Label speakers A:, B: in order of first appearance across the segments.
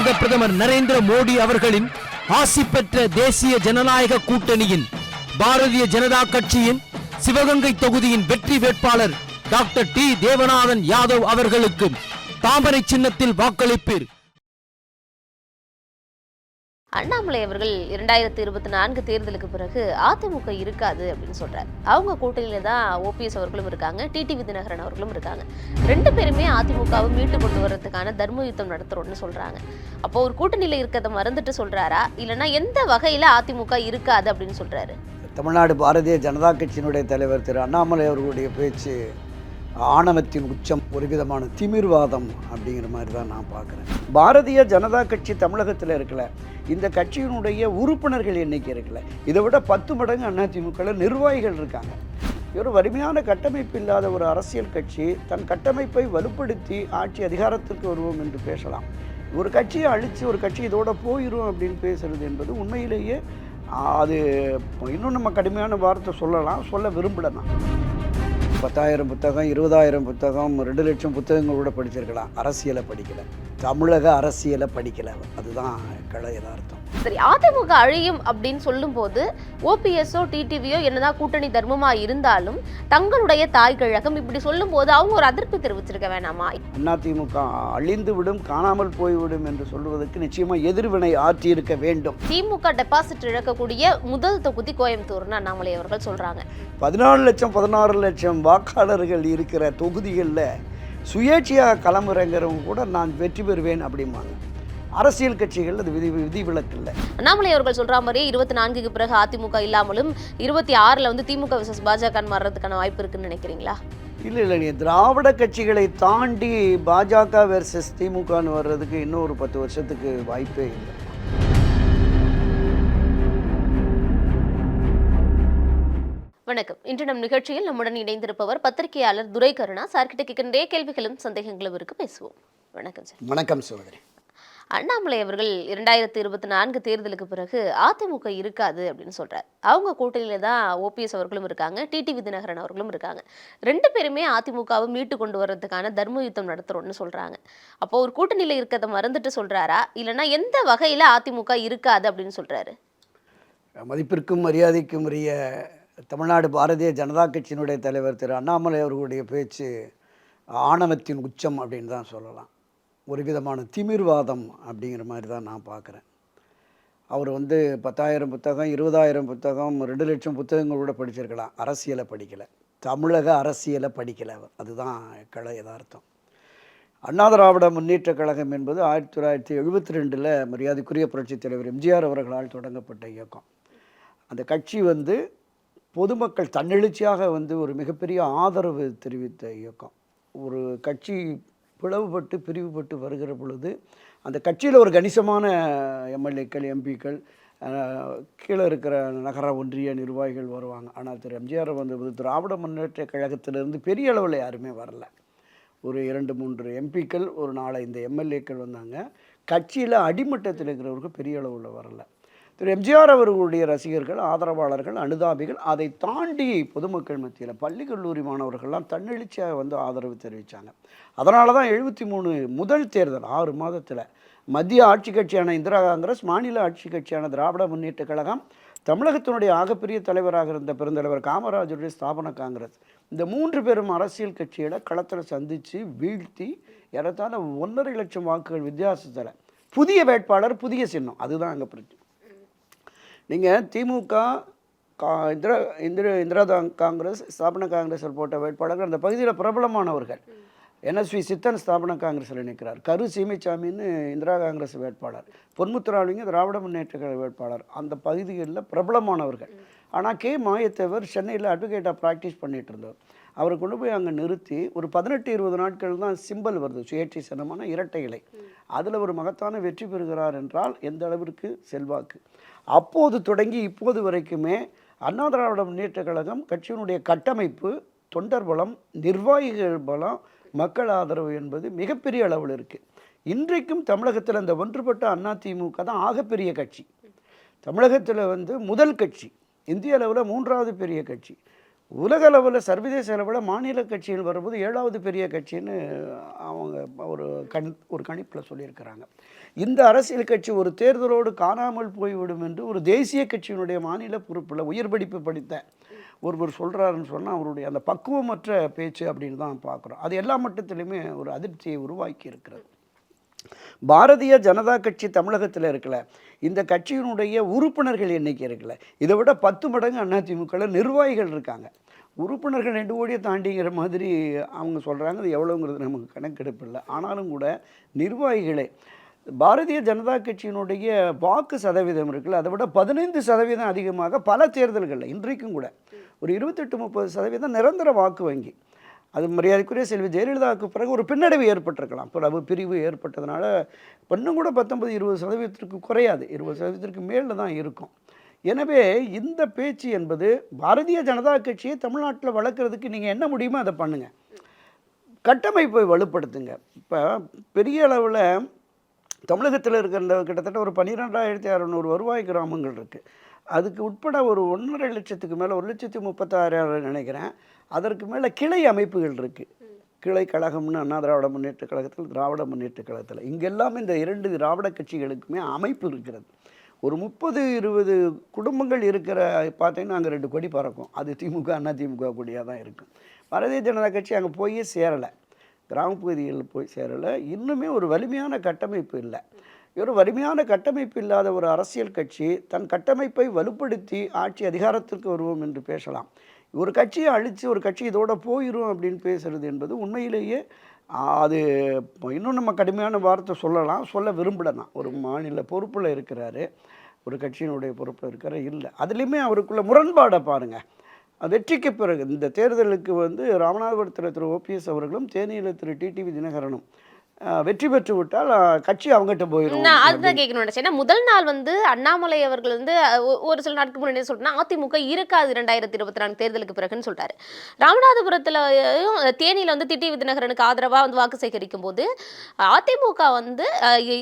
A: பாரத பிரதமர் நரேந்திர மோடி அவர்களின் ஆசி பெற்ற தேசிய ஜனநாயக கூட்டணியின் பாரதிய ஜனதா கட்சியின் சிவகங்கை தொகுதியின் வெற்றி வேட்பாளர் டாக்டர் டி. தேவநாதன் யாதவ் அவர்களுக்கு தாமரை சின்னத்தில் வாக்களிப்பீர்.
B: அண்ணாமலை அவர்கள் இரண்டாயிரத்தி இருபத்தி நான்கு தேர்தலுக்கு பிறகு அதிமுக இருக்காது அப்படின்னு சொல்றாரு. அவங்க கூட்டணியில தான் ஓபிஎஸ் அவர்களும் இருக்காங்க டிடிவி தினகரன் அவர்களும் இருக்காங்க. ரெண்டு பேருமே அதிமுகவை மீட்டு கொண்டு வர்றதுக்கான தர்ம யுத்தம் நடத்துறோம்னு சொல்றாங்க. அப்போ ஒரு கூட்டணியில இருக்கிறத மறந்துட்டு சொல்றாரா? இல்லைன்னா எந்த வகையில அதிமுக இருக்காது அப்படின்னு சொல்றாரு?
C: தமிழ்நாடு பாரதிய ஜனதா கட்சியினுடைய தலைவர் திரு அண்ணாமலை அவர்களுடைய பேச்சு ஆணவத்தின் உச்சம் ஒரு விதமான திமிர்வாதம் அப்படிங்கிற மாதிரி தான் நான் பார்க்குறேன். பாரதிய ஜனதா கட்சி தமிழகத்தில் இருக்கல. இந்த கட்சியினுடைய உறுப்பினர்கள் எண்ணிக்கை இருக்கல. இதை விட பத்து மடங்கு அதிமுகவில் நிர்வாகிகள் இருக்காங்க. ஒரு வலிமையான கட்டமைப்பு இல்லாத ஒரு அரசியல் கட்சி. தன் கட்டமைப்பை வலுப்படுத்தி ஆட்சி அதிகாரத்திற்கு வருவோம் என்று பேசலாம். ஒரு கட்சியை அழித்து ஒரு கட்சி இதோட போயிடும் அப்படின்னு பேசுறது என்பது உண்மையிலேயே அது இன்னும் நம்ம கடுமையான வார்த்தை சொல்லலாம். சொல்ல விரும்பல பத்தாயிரம் புத்தகம் இருபதாயிரம் புத்தகம் ரெண்டு லட்சம் புத்தகங்கள் கூட படிச்சிருக்கலாம். அரசியலை படிக்கலை. தமிழக அரசியலை படிக்கல. அதுதான் கள யதார்த்தம்.
B: சரி அதிமுக அழியும் அப்படின்னு சொல்லும்போது ஓபிஎஸ்ஓ டிடிவியோ என்னதான் கூட்டணி தர்மமா இருந்தாலும் தங்களுடைய தாய் கழகம் இப்படி சொல்லும்போது அவங்க ஒரு அதிருப்தி தெரிவிச்சிருக்க வேணாமா?
C: அதிமுக அழிந்து விடும் காணாமல் போய்விடும் என்று சொல்வதற்கு நிச்சயமாக எதிர்வினை ஆற்றியிருக்க வேண்டும்.
B: திமுக டெபாசிட் இழக்கக்கூடிய முதல் தொகுதி கோயம்புத்தூர்னு அண்ணாமலை அவர்கள் சொல்றாங்க.
C: பதினாலு லட்சம் பதினாறு லட்சம் வாக்காளர்கள் இருக்கிற தொகுதிகளில் சுயேட்சையாக களமிறங்குறவங்க கூட நான் வெற்றி பெறுவேன் அப்படிம்பாங்க. அரசியல் கட்சிகள் அது விதி விதிவிலக்கு இல்லை.
B: அண்ணாமலை அவர்கள் சொல்ற மாதிரியே இருபத்தி நான்குக்கு பிறகு அதிமுக இல்லாமலும் இருபத்தி ஆறுல வந்து திமுக விசஸ் பாஜக மாறுறதுக்கான வாய்ப்பு இருக்குன்னு நினைக்கிறீங்களா?
C: இல்லை இல்லை நீ திராவிட கட்சிகளை தாண்டி பாஜக வெர்சஸ் திமுகன்னு வர்றதுக்கு இன்னும் ஒரு பத்து வருஷத்துக்கு வாய்ப்பே இல்லை.
B: வணக்கம். இன்று நம் நிகழ்ச்சியில் நம்முடன் இணைந்திருப்பவர் பத்திரிகையாளர் துரை கருணா சார்கிட்ட கேட்கின்ற கேள்விகளும் சந்தேகங்களும் இருக்கு. பேசுவோம். வணக்கம் சார்.
C: வணக்கம் சகோதரி.
B: அண்ணாமலை அவர்கள் இரண்டாயிரத்தி இருபத்தி நான்கு தேர்தலுக்கு பிறகு அதிமுக இருக்காது அப்படின்னு சொல்றாரு. அவங்க கூட்டணியில தான் ஓபிஎஸ் அவர்களும் இருக்காங்க. டிடிவி தினகரன் அவர்களும் இருக்காங்க. ரெண்டு பேருமே அதிமுகவை மீட்டு கொண்டு வர்றதுக்கான தர்ம யுத்தம் நடத்துறோம்னு சொல்றாங்க. அப்போ ஒரு கூட்டணியில இருக்கிறத மறந்துட்டு சொல்றாரா? இல்லைன்னா எந்த வகையில அதிமுக இருக்காது அப்படின்னு சொல்றாரு?
C: மதிப்பிற்கும் மரியாதைக்கும் உரிய தமிழ்நாடு பாரதிய ஜனதா கட்சியினுடைய தலைவர் திரு அண்ணாமலை அவர்களுடைய பேச்சு ஆணவத்தின் உச்சம் அப்படின்னு தான் சொல்லலாம். ஒரு விதமான திமிர்வாதம் அப்படிங்கிற மாதிரி தான் நான் பார்க்குறேன். அவர் வந்து பத்தாயிரம் புத்தகம் இருபதாயிரம் புத்தகம் ரெண்டு லட்சம் புத்தகங்கள் கூட படிச்சிருக்கலாம். அரசியலை படிக்கலை. தமிழக அரசியலை படிக்கலை அவர். அதுதான் கள யதார்த்தம். அண்ணா திராவிட முன்னேற்ற கழகம் என்பது ஆயிரத்தி தொள்ளாயிரத்தி எழுபத்தி ரெண்டில் மரியாதைக்குரிய புரட்சித் தலைவர் எம்ஜிஆர் அவர்களால் தொடங்கப்பட்ட இயக்கம். அந்த கட்சி வந்து பொதுமக்கள் தன்னெழுச்சியாக வந்து ஒரு மிகப்பெரிய ஆதரவு தெரிவித்த இயக்கம். ஒரு கட்சி பிளவுபட்டு பிரிவுபட்டு வருகிற பொழுது அந்த கட்சியில் ஒரு கணிசமான எம்எல்ஏக்கள் எம்பிக்கள் கீழே இருக்கிற நகர ஒன்றிய நிர்வாகிகள் வருவாங்க. ஆனால் திரு. எம்ஜிஆர் வந்தபோது திராவிட முன்னேற்ற கழகத்திலிருந்து பெரிய அளவில் யாருமே வரல. ஒரு இரண்டு மூன்று எம்பிக்கள் ஒரு நாலஞ்சு எம்எல்ஏக்கள் வந்தாங்க. கட்சியில் அடிமட்டத்தில் இருக்கிறவருக்கு பெரிய அளவில் வரல. திரு எம்ஜிஆர் அவர்களுடைய ரசிகர்கள் ஆதரவாளர்கள் அனுதாபிகள் அதை தாண்டி பொதுமக்கள் மத்தியில் பள்ளி கல்லூரி மாணவர்கள்லாம் தன்னெழுச்சியாக வந்து ஆதரவு தெரிவித்தாங்க அதனால தான் எழுபத்தி மூணு முதல் தேர்தல் ஆறு மாதத்தில் மத்திய ஆட்சி கட்சியான இந்திரா காங்கிரஸ் மாநில ஆட்சி கட்சியான திராவிட முன்னேற்ற கழகம் தமிழகத்தினுடைய ஆகப்பெரிய தலைவராக இருந்த பெருந்தலைவர் காமராஜருடைய ஸ்தாபன காங்கிரஸ் இந்த மூன்று பெரும் அரசியல் கட்சிகளை களத்தில் சந்தித்து வீழ்த்தி ஏறத்தாழ ஒன்றரை லட்சம் வாக்குகள் வித்தியாசத்தில் புதிய வேட்பாளர் புதிய சின்னம். அதுதான் அங்கே பிரச்சனை நீங்கள் திமுக கா இந்திரா இந்திர இந்திரா காங்கிரஸ் ஸ்தாபன காங்கிரஸில் போட்ட வேட்பாளர்கள் அந்த பகுதியில் பிரபலமானவர்கள். என்எஸ்வி சித்தன் ஸ்தாபன காங்கிரஸில் நிற்கிறார். கரு சீமைச்சாமின்னு இந்திரா காங்கிரஸ் வேட்பாளர். பொன்முத்துராளிங்க திராவிட முன்னேற்ற கழக வேட்பாளர். அந்த பகுதிகளில் பிரபலமானவர்கள். ஆனால் கே. மாயத்தேவர் சென்னையில் அட்வொகேட்டாக ப்ராக்டிஸ் பண்ணிட்டு இருந்தவர் அவரை கொண்டு போய் அங்கே நிறுத்தி ஒரு பதினெட்டு இருபது நாட்கள் தான் சிம்பல் வருது. சுயேட்சை சின்னமான இரட்டை இலை. அதில் ஒரு மகத்தான வெற்றி பெறுகிறார் என்றால் எந்த அளவிற்கு? செல்வாக்கு. அப்போது தொடங்கி இப்போது வரைக்குமே அண்ணா திராவிட முன்னேற்ற கழகம் கட்சியினுடைய கட்டமைப்பு தொண்டர் பலம் நிர்வாகிகள் பலம் மக்கள் ஆதரவு என்பது மிகப்பெரிய அளவில் இருக்குது இன்றைக்கும் தமிழகத்தில் அந்த ஒன்றுபட்ட அதிமுக தான் ஆகப்பெரிய கட்சி. தமிழகத்தில் வந்து முதல் கட்சி இந்திய அளவில் மூன்றாவது பெரிய கட்சி. உலக அளவில் சர்வதேச அளவில் மாநில கட்சிகள் வரும்போது ஏழாவது பெரிய கட்சின்னு அவங்க ஒரு கண் ஒரு கணிப்பில் சொல்லியிருக்கிறாங்க. இந்த அரசியல் கட்சி ஒரு தேர்தலோடு காணாமல் போய்விடும் என்று ஒரு தேசிய கட்சியினுடைய மாநில பொறுப்பில் உயர் படிப்பு படித்த ஒருவர் சொல்கிறாருன்னு சொன்னால் அவருடைய அந்த பக்குவமற்ற பேச்சு அப்படின்னு தான் பார்க்குறோம். அது எல்லா மட்டத்திலையுமே ஒரு அதிர்ச்சியை உருவாக்கி இருக்கிறது. பாரதிய ஜனதா கட்சி தமிழகத்தில் இருக்கல. இந்த கட்சியினுடைய உறுப்பினர்கள் எண்ணிக்கை இருக்கல. இதை விட பத்து மடங்கு அதிமுகவில் நிர்வாகிகள் இருக்காங்க. உறுப்பினர்கள் ரெண்டு கோடியை தாண்டிங்கிற மாதிரி அவங்க சொல்கிறாங்க அது எவ்வளோங்கிறது நமக்கு கணக்கெடுப்பு இல்லை. ஆனாலும் கூட நிர்வாகிகளே பாரதிய ஜனதா கட்சியினுடைய வாக்கு சதவீதம் இருக்குல்ல அதை விட பதினைந்து சதவீதம் அதிகமாக பல தேர்தல்களில் இன்றைக்கும் கூட. ஒரு இருபத்தெட்டு முப்பது சதவீதம் நிரந்தர வாக்கு வங்கி. அது மரியாதைக்குரிய செல்வி ஜெயலலிதாவுக்கு பிறகு ஒரு பின்னடைவு ஏற்பட்டிருக்கலாம். பிறகு பிரிவு ஏற்பட்டதுனால இன்னும் கூட பத்தொன்பது இருபது சதவீதத்திற்கு குறையாது. இருபது சதவீதத்திற்கு மேலே தான் இருக்கும். எனவே இந்த பேச்சு என்பது பாரதிய ஜனதா கட்சியை தமிழ்நாட்டில் வளர்க்குறதுக்கு நீங்கள் என்ன முடியுமோ அதை பண்ணுங்கள் கட்டமைப்பை வலுப்படுத்துங்க. இப்போ பெரிய அளவில் தமிழகத்தில் இருக்கிற கிட்டத்தட்ட ஒரு பன்னிரெண்டாயிரத்தி அறநூறு வருவாய் கிராமங்கள் இருக்குது அதுக்கு உட்பட ஒரு ஒன்றரை லட்சத்துக்கு மேலே ஒரு லட்சத்தி முப்பத்தாறாயிரம் நினைக்கிறேன். அதற்கு மேலே கிளை அமைப்புகள் இருக்குது கிளை கழகம்னு அண்ணா திராவிட முன்னேற்ற கழகத்தில் திராவிட முன்னேற்ற கழகத்தில். இங்கெல்லாம் இந்த இரண்டு திராவிட கட்சிகளுக்குமே அமைப்பு இருக்கிறது. ஒரு முப்பது இருபது குடும்பங்கள் இருக்கிற பார்த்தீங்கன்னா அங்கே ரெண்டு கொடி பறக்கும். அது திமுக அண்ணா திமுக கொடியாக தான் இருக்கும். பாரதிய ஜனதா கட்சி அங்கே போய் சேரலை. கிராமப்பகுதிகளில் போய் சேரலை. இன்னுமே ஒரு வலிமையான கட்டமைப்பு இல்லை. ஒரு வலிமையான கட்டமைப்பு இல்லாத ஒரு அரசியல் கட்சி தன் கட்டமைப்பை வலுப்படுத்தி ஆட்சி அதிகாரத்திற்கு வருவோம் என்று பேசலாம். ஒரு கட்சியை அழித்து ஒரு கட்சி இதோட போயிடும் அப்படின்னு பேசுறது என்பது உண்மையிலேயே அது இன்னும் நம்ம கடுமையான வார்த்தை சொல்லலாம். சொல்ல விரும்பலாம் ஒரு மாநில பொறுப்பில் இருக்கிறாரு. ஒரு கட்சியினுடைய பொறுப்பில் இருக்கிற இல்லை. அதுலேயுமே அவருக்குள்ள முரண்பாடை பாருங்கள் வெற்றிக்கு பிறகு இந்த தேர்தலுக்கு வந்து ராமநாதபுரத்தில் திரு. ஓபிஎஸ் அவர்களும் தேனியில் திரு. டிடிவி தினகரனும் வெற்றி பெற்று விட்டால் கட்சி அவங்ககிட்ட போயிடும்
B: நான் அதுதான் கேட்கணும் நினைச்சேன். ஏன்னா முதல் நாள் வந்து அண்ணாமலை அவர்கள் வந்து ஒரு சில நாட்களுக்கு முன்னாடி சொல்லிட்டு அதிமுக இருக்காது ரெண்டாயிரத்தி இருபத்தி நான்கு தேர்தலுக்கு பிறகுன்னு சொல்லிட்டாரு ராமநாதபுரத்துலயும் தேனியில வந்து திட்டி விதிநகரனுக்கு ஆதரவா வந்து வாக்கு சேகரிக்கும் போது அதிமுக வந்து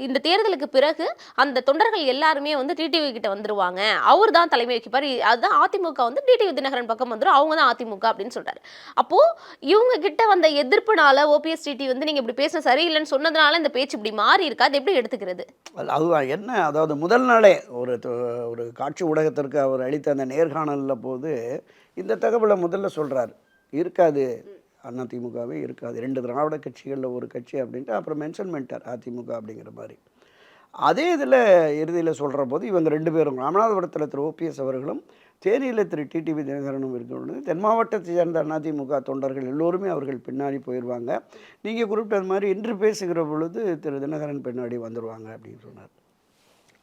B: இந்த தேர்தலுக்கு பிறகு அந்த தொண்டர்கள் எல்லாருமே வந்து டிடிவி கிட்ட வந்துருவாங்க. அவர் தான் தலைமை வகிப்பார். இ- அதுதான் அதிமுக வந்து டிடிவி தினகரன் பக்கம் வந்துரும். அவங்க தான் அதிமுக அப்படின்னு சொல்றாரு. அப்போ இவங்க கிட்ட வந்த எதிர்ப்புனால ஓபிஎஸ் டிடி வந்து நீங்க இப்படி பேச சரியில்லைன்னு சொன்னதுனால இந்த பேச்சு இப்படி மாறி இருக்கா? அது எப்படி எடுத்துக்கிறது?
C: அது- அதுதான் என்ன? அதாவது முதல் நாளே ஒரு தொ- ஒரு காட்சி ஊடகத்திற்கு அவர் அளித்த அந்த நேர்காணலில் போது இந்த தகவலை முதல்ல சொல்கிறார் இருக்காது அதிமுகவே இருக்காது. ரெண்டு திராவிட கட்சிகளில் ஒரு கட்சி அப்படின்ட்டு அப்புறம் மென்ஷன் பண்ணிட்டார் அதிமுக அப்படிங்கிற மாதிரி. அதே இதில் இறுதியில் சொல்கிற போது இவங்க ரெண்டு பேரும் ராமநாதபுரத்தில் திரு ஓபிஎஸ் அவர்களும் தேனியில் திரு டிடிவி தினகரனும் இருக்கிறது. தென் மாவட்டத்தை சேர்ந்த அதிமுக தொண்டர்கள் எல்லோருமே அவர்கள் பின்னாடி போயிடுவாங்க நீங்கள் குறிப்பிட்டது மாதிரி இன்று பேசுகிற பொழுது திரு தினகரன் பின்னாடி வந்துடுவாங்க அப்படின்னு சொன்னார்.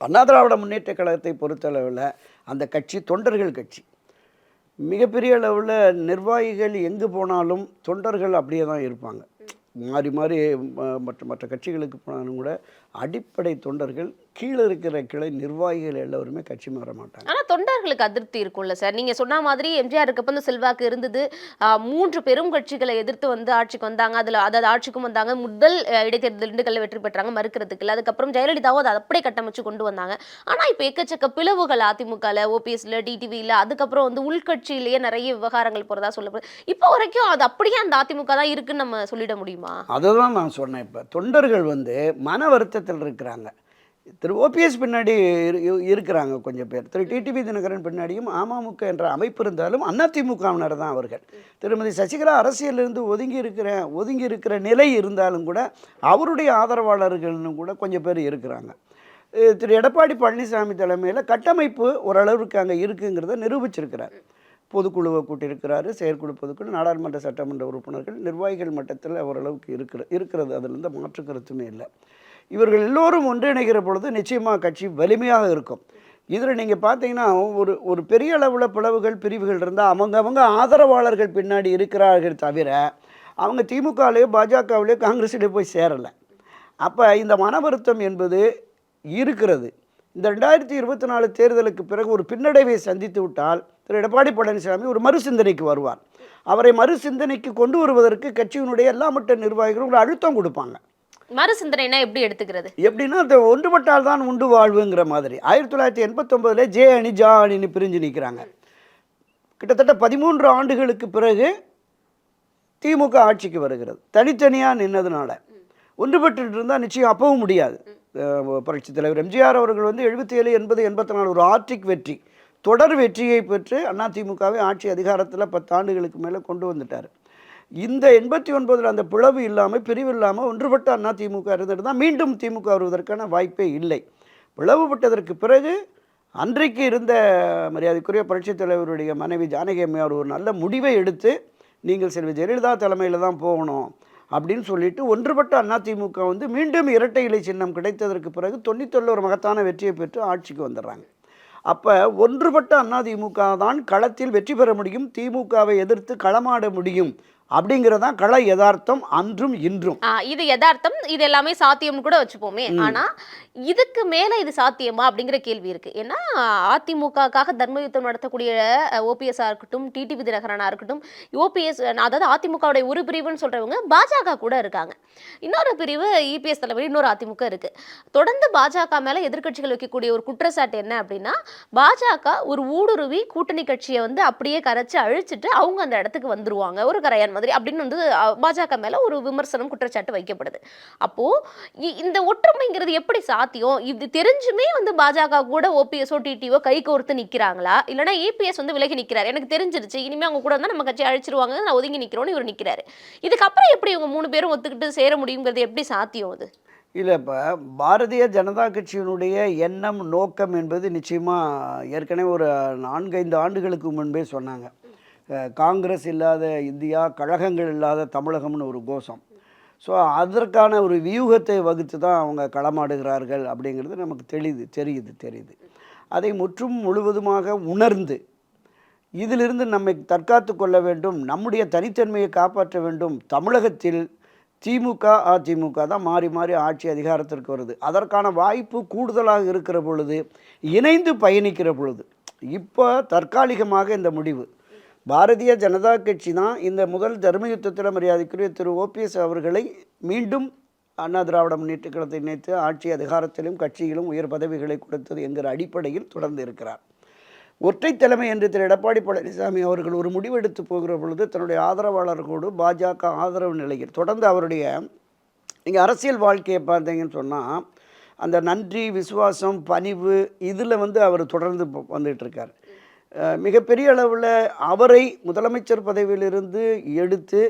C: அண்ணா திராவிட முன்னேற்ற கழகத்தை பொறுத்தளவில் அந்த கட்சி தொண்டர்கள் கட்சி. மிகப்பெரிய அளவில் நிர்வாகிகள் எங்கு போனாலும் தொண்டர்கள் அப்படியே தான் இருப்பாங்க. மாறி மாறி மற்ற மற்ற கட்சிகளுக்கு போனாலும் கூட அடிப்படை தொண்டர்கள் கீழே இருக்கிற கிளை நிர்வாகிகள் எல்லோருமே கட்சி மாற மாட்டாங்க.
B: ஆனா தொண்டர்களுக்கு அதிருப்தி இருக்கும்ல சார். நீங்க சொன்ன மாதிரி எம்ஜிஆர் இருக்கப்ப இந்த செல்வாக்கு இருந்தது. மூன்று பெரும் கட்சிகளை எதிர்த்து வந்து ஆட்சிக்கு வந்தாங்க. அதுல அதாவது ஆட்சிக்கும் வந்தாங்க. முதல் இடைத்தேர்தல் திண்டுக்கல்ல வெற்றி பெற்றாங்க. மறுக்கிறதுக்கு இல்லை அதுக்கப்புறம் ஜெயலலிதாவும் அதை அப்படியே கட்டமைச்சு கொண்டு வந்தாங்க. ஆனா இப்ப எக்கச்சக்க பிளவுகள் அதிமுகல ஓபிஎஸ்ல டிடிவில அதுக்கப்புறம் வந்து உள்கட்சியிலேயே நிறைய விவகாரங்கள் போறதா சொல்லப்படுது. இப்போ வரைக்கும் அது அப்படியே அந்த அதிமுக தான் இருக்குன்னு நம்ம சொல்லிட முடியுமா?
C: அதை தான் நான் சொன்னேன் இப்போ. தொண்டர்கள் வந்து மன வருத்தத்தில் இருக்கிறாங்க. திரு ஓபிஎஸ் பின்னாடி இரு- இருக்கிறாங்க கொஞ்சம் பேர். திரு டிடிவி தினகரன் பின்னாடியும் அமமுக என்ற அமைப்பு இருந்தாலும் அதிமுகவினர் தான் அவர்கள். திருமதி சசிகலா அரசியலிருந்து ஒதுங்கி இருக்கிற ஒதுங்கி இருக்கிற நிலை இருந்தாலும் கூட அவருடைய ஆதரவாளர்கள்னு கூட கொஞ்சம் பேர் இருக்கிறாங்க. திரு எடப்பாடி பழனிசாமி தலைமையில் கட்டமைப்பு ஓரளவுக்கு அங்கே இருக்குங்கிறத நிரூபிச்சிருக்கிறார். பொதுக்குழுவை கூட்டியிருக்கிறாரு செயற்குழு பொதுக்குழு நாடாளுமன்ற சட்டமன்ற உறுப்பினர்கள் நிர்வாகிகள் மட்டத்தில் ஓரளவுக்கு இருக்கிற இருக்கிறது. அதில் இருந்து மாற்று கருத்துமே இல்லை. இவர்கள் எல்லோரும் ஒன்றிணைகிற பொழுது நிச்சயமாக கட்சி வலிமையாக இருக்கும். இதில் நீங்கள் பார்த்தீங்கன்னா ஒரு ஒரு பெரிய அளவில் பிளவுகள் பிரிவுகள் இருந்தால் அவங்கவங்க ஆதரவாளர்கள் பின்னாடி இருக்கிறார்கள் தவிர அவங்க திமுகவிலேயோ பாஜகவிலேயோ காங்கிரஸிலே போய் சேரலை. அப்போ இந்த மன வருத்தம் என்பது இருக்கிறது. இந்த ரெண்டாயிரத்தி இருபத்தி நாலு தேர்தலுக்கு பிறகு ஒரு பின்னடைவை சந்தித்து விட்டால் திரு. எடப்பாடி பழனிசாமி ஒரு மறுசிந்தனைக்கு வருவார். அவரை மறுசிந்தனைக்கு கொண்டு வருவதற்கு கட்சியினுடைய எல்லா மட்ட நிர்வாகிகளும் ஒரு அழுத்தம் கொடுப்பாங்க.
B: மறு சிந்தனைனா எப்படி எடுத்துக்கிறது?
C: எப்படின்னா அந்த ஒன்றுபட்டால் தான் உண்டு வாழ்வுங்கிற மாதிரி. ஆயிரத்தி தொள்ளாயிரத்தி எண்பத்தொம்போதில் ஜே அணி ஜா அணின்னு பிரிஞ்சு நிற்கிறாங்க கிட்டத்தட்ட பதிமூன்று ஆண்டுகளுக்கு பிறகு திமுக ஆட்சிக்கு வருகிறது. தனித்தனியாக நின்னதுனால. ஒன்றுபட்டு இருந்தால் நிச்சயம் அப்பவும் முடியாது. புரட்சி தலைவர் எம்ஜிஆர் அவர்கள் வந்து எழுபத்தி ஏழு எண்பது எண்பத்தி நாலு ஒரு ஆர்டிக் வெற்றி தொடர் வெற்றியை பெற்று அதிமுகவை ஆட்சி அதிகாரத்தில் பத்தாண்டுகளுக்கு மேலே கொண்டு வந்துட்டார். இந்த எண்பத்தி ஒன்பதில் அந்த பிளவு இல்லாமல் பிரிவு இல்லாமல் ஒன்றுபட்ட அண்ணா திமுக இருந்துட்டு தான் மீண்டும் திமுக வருவதற்கான வாய்ப்பே இல்லை. பிளவுபட்டதற்கு பிறகு அன்றைக்கு இருந்த மரியாதைக்குரிய புரட்சித் தலைவருடைய மனைவி ஜானகி அம்மையார் ஒரு நல்ல முடிவை எடுத்து நீங்கள் செல்வி ஜெயலலிதா தலைமையில் தான் போகணும் அப்படின்னு சொல்லிட்டு ஒன்றுபட்ட அதிமுக வந்து மீண்டும் இரட்டை இலை சின்னம் கிடைத்ததற்கு பிறகு தொண்ணூத்தொள்ள ஒரு மகத்தான வெற்றியை பெற்று ஆட்சிக்கு வந்துடுறாங்க. அப்போ ஒன்றுபட்ட அதிமுக தான் களத்தில் வெற்றி பெற முடியும் திமுகவை எதிர்த்து களமாட முடியும் அப்படிங்கிறதான் கள யதார்த்தம் அன்றும் இன்றும்.
B: இது யதார்த்தம் இது எல்லாமே சாத்தியம்னு கூட வச்சுப்போமே. ஆனா இதுக்கு மேல இது சாத்தியமா அப்படிங்கிற கேள்வி இருக்கு. ஏன்னா அதிமுகக்காக தர்ம யுத்தம் நடத்தக்கூடிய ஓபிஎஸ் இருக்கட்டும் டிடிவி தினகரனா இருக்கட்டும் ஓபிஎஸ் அதாவது அதிமுகவுடைய ஒரு பிரிவுன்னு சொல்றவங்க பாஜக கூட இருக்காங்க. இன்னொரு பிரிவு இபிஎஸ் தலைவர் இன்னொரு அதிமுக இருக்கு. தொடர்ந்து பாஜக மேல எதிர்க்கட்சிகள் வைக்கக்கூடிய ஒரு குற்றச்சாட்டு என்ன அப்படின்னா பாஜக ஒரு ஊடுருவி கூட்டணி கட்சியை வந்து அப்படியே கரைச்சு அழிச்சிட்டு அவங்க அந்த இடத்துக்கு வந்துருவாங்க. ஒரு கரையான் மாதிரி அப்படின்னு வந்து பாஜக மேலே ஒரு விமர்சனம் குற்றச்சாட்டு வைக்கப்படுது. அப்போது இ- இந்த ஒற்றுமைங்கிறது எப்படி சாத்தியம்? இது தெரிஞ்சுமே வந்து பாஜக கூட ஓபிஎஸ்ஓ டிடிஓ கை கோர்த்து நிற்கிறாங்களா இல்லைன்னா ஏபிஎஸ் வந்து விலகி நிற்கிறார் எனக்கு தெரிஞ்சிருச்சு இனிமேல் அவங்க கூட இருந்தா நம்ம கட்சி அழிச்சிருவாங்க நான் ஒதுங்கி நிற்கிறோன்னு இவர் நிற்கிறாரு இதுக்கப்புறம் எப்படி இவங்க மூணு பேரும் ஒத்துக்கிட்டு சேர முடியுங்கிறது எப்படி சாத்தியம் அது?
C: இல்லை இப்போ பாரதிய ஜனதா கட்சியினுடைய எண்ணம் நோக்கம் என்பது நிச்சயமாக ஏற்கனவே ஒரு நான்கைந்து ஆண்டுகளுக்கு முன்பே சொன்னாங்க. காங்கிரஸ் இல்லாத இந்தியா கழகங்கள் இல்லாத தமிழகம்னு ஒரு கோஷம். ஸோ அதற்கான ஒரு வியூகத்தை வகுத்து தான் அவங்க களமாடுகிறார்கள் அப்படிங்கிறது நமக்கு தெளிது தெரியுது தெரியுது. அதை முற்றும் முழுவதுமாக உணர்ந்து இதிலிருந்து நம்மை தற்காத்து கொள்ள வேண்டும் நம்முடைய தனித்தன்மையை காப்பாற்ற வேண்டும். தமிழகத்தில் திமுக அதிமுக தான் மாறி மாறி ஆட்சி அதிகாரத்திற்கு வருது. அதற்கான வாய்ப்பு கூடுதலாக இருக்கிற பொழுது இணைந்து பயணிக்கிற பொழுது இப்போ தற்காலிகமாக இந்த முடிவு பாரதிய ஜனதா கட்சி தான் இந்த முதல் தர்ம யுத்தத்தில் மரியாதைக்குரிய திரு ஓபிஎஸ் அவர்களை மீண்டும் அண்ணா திராவிட முன்னேற்ற கழகத்தை இணைத்து ஆட்சி அதிகாரத்திலும் கட்சியிலும் உயர் பதவிகளை கொடுத்தது என்கிற அடிப்படையில் தொடர்ந்து இருக்கிறார். ஒற்றை தலைமை என்று திரு எடப்பாடி பழனிசாமி அவர்கள் ஒரு முடிவெடுத்து போகிற பொழுது தன்னுடைய ஆதரவாளர்களோடு பாஜக ஆதரவு நிலையில் தொடர்ந்து அவருடைய நீங்கள் அரசியல் வாழ்க்கையை பார்த்தீங்கன்னு சொன்னால் அந்த நன்றி விசுவாசம் பணிவு இதில் வந்து அவர் தொடர்ந்து வந்துகிட்ருக்கார் இருக்கார். மிகப்பெரிய அளவில் அவரை முதலமைச்சர் பதவியிலிருந்து எடுத்து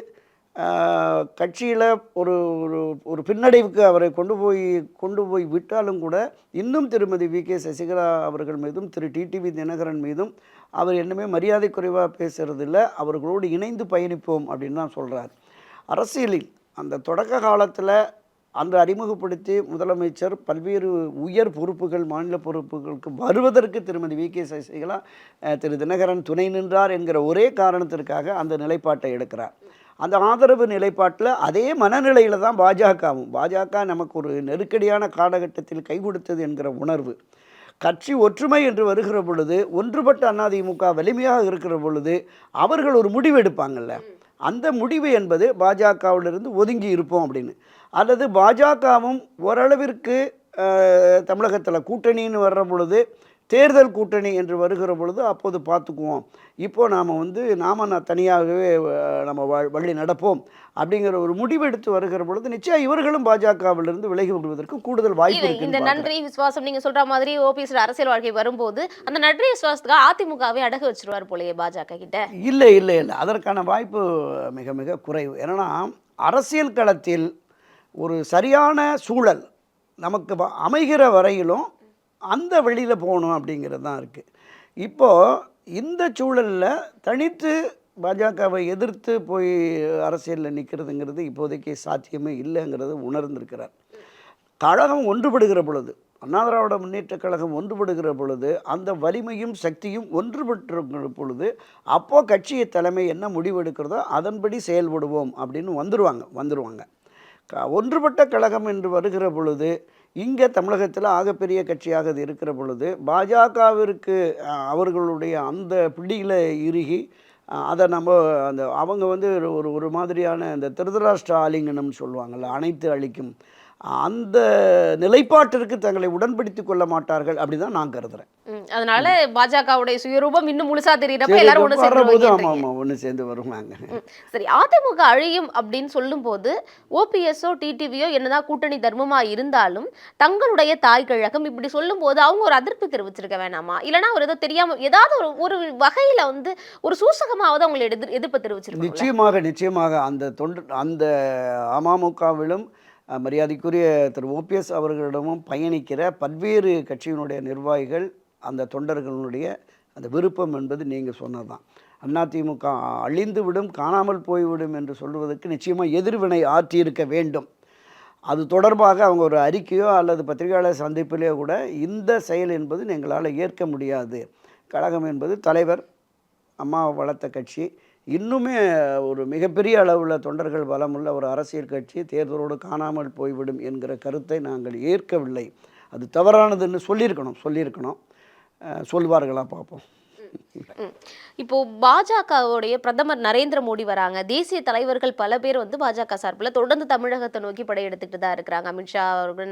C: கட்சியில் ஒரு ஒரு ஒரு பின்னடைவுக்கு அவரை கொண்டு போய் கொண்டு போய் விட்டாலும் கூட இன்னும் திருமதி வி. கே. சசிகலா அவர்கள் மீதும் திரு. டிடிவி தினகரன் மீதும் அவர் என்னமே மரியாதை குறைவாக இல்லை அவர்களோடு இணைந்து பயணிப்போம் அப்படின்னு தான் சொல்கிறார் அரசியலில் அந்த தொடக்க காலத்தில் அன்று அறிமுகப்படுத்தி முதலமைச்சர் பல்வேறு உயர் பொறுப்புகள் மாநில பொறுப்புகளுக்கு வருவதற்கு திருமதி வி. கே. சசிகலா திரு. தினகரன் துணை நின்றார் என்கிற ஒரே காரணத்திற்காக அந்த நிலைப்பாட்டை எடுக்கிறார். அந்த ஆதரவு நிலைப்பாட்டில் அதே மனநிலையில் தான் பாஜகவும். பாஜக நமக்கு ஒரு நெருக்கடியான காலகட்டத்தில் கை கொடுத்தது என்கிற உணர்வு. கட்சி ஒற்றுமை என்று வருகிற பொழுது ஒன்றுபட்ட அதிமுக வலிமையாக இருக்கிற பொழுது அவர்கள் ஒரு முடிவு எடுப்பாங்கல்ல. அந்த முடிவு என்பது பாஜகவிலிருந்து ஒதுங்கி இருப்போம் அப்படின்னு. அல்லது பாஜகவும் ஓரளவிற்கு தமிழகத்தில் கூட்டணின்னு வர்ற பொழுது தேர்தல் கூட்டணி என்று வருகிற பொழுது அப்போது பார்த்துக்குவோம். இப்போ நாம் வந்து நாம் நான் தனியாகவே நம்ம வழி நடப்போம் அப்படிங்கிற ஒரு முடிவெடுத்து வருகிற பொழுது நிச்சயம் இவர்களும் பாஜகவிலிருந்து விலகி விடுவதற்கு கூடுதல் வாய்ப்பு
B: இல்ல, இந்த. நன்றி விசுவாசம் நீங்க சொல்ற மாதிரி ஓபிஎஸ் அரசியல் வாழ்க்கை வரும்போது அந்த நன்றி விசுவாசத்துக்காக அதிமுகவே அடகு வச்சிருவார் போலயே பாஜக கிட்ட.
C: இல்லை இல்லை இல்லை. அதற்கான வாய்ப்பு மிக மிக குறைவு. ஏன்னா அரசியல் களத்தில் ஒரு சரியான சூழல் நமக்கு வ- அமைகிற வரையிலும் அந்த வெளியில் போகணும் அப்படிங்கிறது தான் இருக்குது இப்போது இந்த சூழலில் தனித்து பாஜகவை எதிர்த்து போய் அரசியலில் நிற்கிறதுங்கிறது இப்போதைக்கு சாத்தியமே இல்லைங்கிறது உணர்ந்திருக்கிறார். கழகம் ஒன்றுபடுகிற பொழுது அண்ணா திராவிட கழகம் ஒன்றுபடுகிற பொழுது அந்த வலிமையும் சக்தியும் ஒன்றுபட்டு பொழுது அப்போது கட்சியை தலைமை என்ன முடிவெடுக்கிறதோ அதன்படி செயல்படுவோம் அப்படின்னு வந்துடுவாங்க வந்துடுவாங்க ஒன்றுபட்ட கழகம் என்று வருகிற பொழுது இங்கே தமிழகத்தில் ஆகப்பெரிய கட்சியாக அது இருக்கிற பொழுது பாஜகவிற்கு அவர்களுடைய அந்த பிடியில் இறுகி அதை நம்ம அந்த அவங்க வந்து ஒரு- ஒரு மாதிரியான இந்த திருதராஷ்டிர ஆலிங்கனம்னு சொல்லுவாங்கள்ல அனைத்து அழிக்கும் அந்த நிலைப்பாட்டிற்கு தங்களை உடன்படுத்திக் கொள்ள மாட்டார்கள் அப்படி தான் நான் கருதுறேன்.
B: அதனால பாஜகவுடைய சுயரூபம் இன்னும் முழுசா தெரியறப்ப எல்லாரும்
C: ஆமாம்
B: சேர்ந்து
C: ஆமாம் ஒன்று சேர்ந்து வருவாங்க.
B: சரி அதிமுக அழியும் அப்படின்னு சொல்லும்போது ஓபிஎஸ்ஓ டிடிவியோ என்னதான் கூட்டணி தர்மமா இருந்தாலும் தங்களுடைய தாய் கழகம் இப்படி சொல்லும்போது அவங்க ஒரு அதிருப்தி தெரிவிச்சிருக்க வேணாமா? இல்லனா ஒரு ஏதோ தெரியாம ஏதாவது ஒரு ஒரு வகையில வந்து ஒரு சூசகமாவது அவங்களை எதிர் எதிர்ப்பு தெரிவிச்சிருக்காங்க
C: நிச்சயமாக நிச்சயமாக அந்த தொண்டு அந்த அமமுகவிலும் மரியாதைக்குரிய திரு ஓபிஎஸ் அவர்களிடமும் பயணிக்கிற பல்வேறு கட்சியினுடைய நிர்வாகிகள் அந்த தொண்டர்களுடைய அந்த விருப்பம் என்பது நீங்கள் சொன்னது தான் அதிமுக அழிந்து விடும் காணாமல் போய்விடும் என்று சொல்வதற்கு நிச்சயமாக எதிர்வினை ஆற்றியிருக்க வேண்டும். அது தொடர்பாக அவங்க ஒரு அறிக்கையோ அல்லது பத்திரிகையாளர் சந்திப்பிலேயோ கூட இந்த செயல் என்பது எங்களால் ஏற்க முடியாது. கழகம் என்பது தலைவர் அம்மா வளர்த்த கட்சி இன்னுமே ஒரு மிகப்பெரிய அளவில் தொண்டர்கள் பலமுள்ள ஒரு அரசியல் கட்சி தேர்தலோடு காணாமல் போய்விடும் என்கிற கருத்தை நாங்கள் ஏற்கவில்லை. அது தவறானதுன்னு சொல்லியிருக்கணும் சொல்லியிருக்கணும். சொல்வார்களா பார்ப்போம்.
B: இப்போ பாஜகவுடைய பிரதமர் நரேந்திர மோடி வராங்க. தேசிய தலைவர்கள் பல பேர் வந்து பாஜக சார்பில் தொடர்ந்து தமிழகத்தை நோக்கி படையெடுத்துக்கிட்டு தான் இருக்கிறாங்க. அமித்ஷா அவர்கள்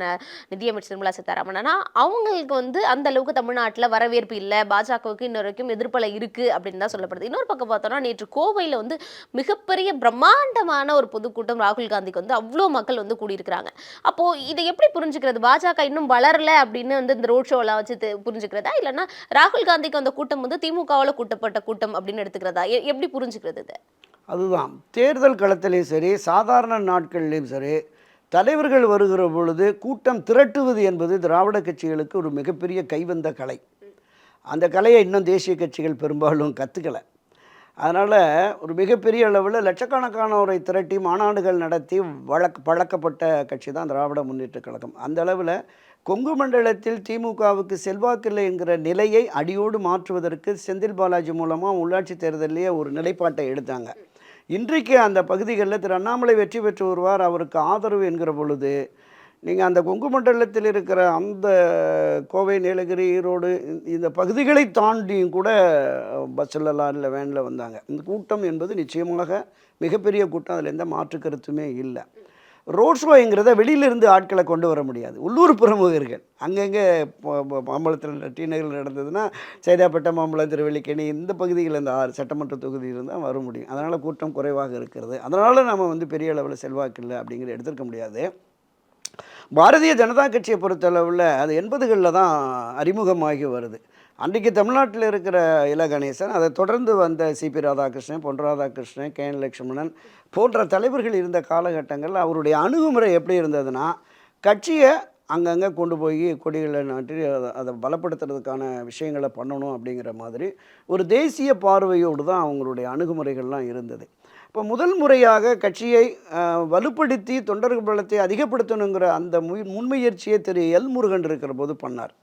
B: நிதியமைச்சர் நிர்மலா சீதாராமன். ஆனா அவங்களுக்கு வந்து அந்த அளவுக்கு தமிழ்நாட்டுல வரவேற்பு இல்லை. பாஜகவுக்கு இன்ன வரைக்கும் எதிர்ப்பலை இருக்கு அப்படின்னு தான் சொல்லப்படுது. இன்னொரு பக்கம் பார்த்தோம்னா நேற்று கோவையில் வந்து மிகப்பெரிய பிரம்மாண்டமான ஒரு பொதுக்கூட்டம் ராகுல் காந்திக்கு வந்து அவ்வளோ மக்கள் வந்து கூடியிருக்கிறாங்க. அப்போ இதை எப்படி புரிஞ்சுக்கிறது? பாஜக இன்னும் வளரல அப்படின்னு வந்து இந்த ரோட் ஷோலாம் வச்சு புரிஞ்சுக்கிறதா? இல்லைன்னா ராகுல் காந்திக்கு அந்த கூட்டம் வந்து திமுக திமுகவால கூட்டப்பட்ட கூட்டம் அப்படின்னு எடுத்துக்கிறதா? எ- எப்படி புரிஞ்சுக்கிறது இது?
C: அதுதான். தேர்தல் களத்திலையும் சரி சாதாரண நாட்கள்லையும் சரி தலைவர்கள் வருகிற பொழுது கூட்டம் திரட்டுவது என்பது திராவிட கட்சிகளுக்கு ஒரு மிகப்பெரிய கைவந்த கலை. அந்த கலையை இன்னும் தேசிய கட்சிகள் பெரும்பாலும் கற்றுக்கலை அதனால் ஒரு மிகப்பெரிய அளவில் லட்சக்கணக்கானோரை திரட்டி மாநாடுகள் நடத்தி வழக்கு பழக்கப்பட்ட கட்சி தான் திராவிட முன்னேற்றக் கழகம். அந்த அளவில் கொங்கு மண்டலத்தில் திமுகவுக்கு செல்வாக்கில்லை என்கிற நிலையை அடியோடு மாற்றுவதற்கு செந்தில் பாலாஜி மூலமாக உள்ளாட்சி தேர்தலிலேயே ஒரு நிலைப்பாட்டை எடுத்தாங்க. இன்றைக்கு அந்த பகுதிகளில் திரு அண்ணாமலை வெற்றி பெற்று வருவார் அவருக்கு ஆதரவு என்கிற பொழுது நீங்கள் அந்த கொங்கு மண்டலத்தில் இருக்கிற அந்த கோவை நீலகிரி ஈரோடு இந்த- பகுதிகளை தாண்டியும் கூட பஸ்ஸில் இல்லை வேனில் வந்தாங்க. இந்த கூட்டம் என்பது நிச்சயமாக மிகப்பெரிய கூட்டம் அதில் எந்த மாற்று கருத்துமே இல்லை. ரோட் ஷோங்கிறத வெளியிலிருந்து ஆட்களை கொண்டு வர முடியாது. உள்ளூர் பிரமுகர்கள். அங்கங்கே மாம்பழத்தில் டி நகரில் நடந்ததுன்னா சைதாப்பேட்டை மாம்பழம் திருவள்ளிக்கேணி இந்த பகுதிகளில் இந்த ஆறு சட்டமன்ற தொகுதியில் தான் வர முடியும். அதனால் கூட்டம் குறைவாக இருக்கிறது. அதனால் நம்ம வந்து பெரிய அளவில் செல்வாக்கு இல்லை அப்படிங்கிறத எடுத்திருக்க முடியாது. பாரதிய ஜனதா கட்சியை பொறுத்தளவில் அது எண்பதுகளில் தான் அறிமுகமாகி வருது. அன்றைக்கு தமிழ்நாட்டில் இருக்கிற இல கணேசன் அதை தொடர்ந்து வந்த CP Radhakrishnan Pon Radhakrishnan K N Lakshmanan போன்ற தலைவர்கள் இருந்த காலகட்டங்களில் அவருடைய அணுகுமுறை எப்படி இருந்ததுன்னா கட்சியை அங்கங்கே கொண்டு போய் கொடிகளை நாட்டி அதை அதை பலப்படுத்துறதுக்கான விஷயங்களை பண்ணணும் அப்படிங்கிற மாதிரி ஒரு தேசிய பார்வையோடு தான் அவங்களுடைய அணுகுமுறைகள்லாம் இருந்தது. இப்போ முதல் முறையாக கட்சியை வலுப்படுத்தி தொண்டர்கள் பலத்தை அதிகப்படுத்தணுங்கிற அந்த முன்முயற்சியை திரு எல் முருகன் இருக்கிற போது பண்ணார்.